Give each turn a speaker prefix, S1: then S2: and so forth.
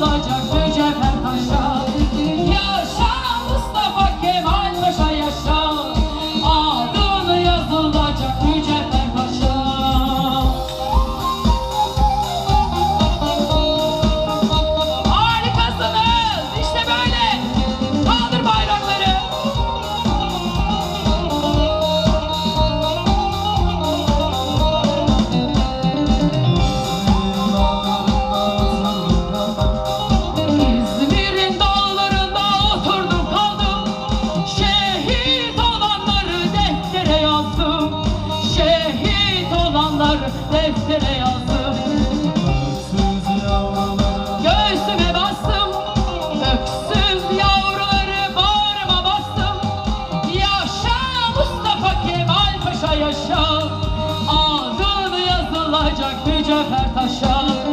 S1: kalacak deftere yazdım. Göğsüme bastım. Öksüz yavruları bağrıma bastım. Yaşa Mustafa Kemal Paşa yaşa. Adın yazılacak mücevher taşa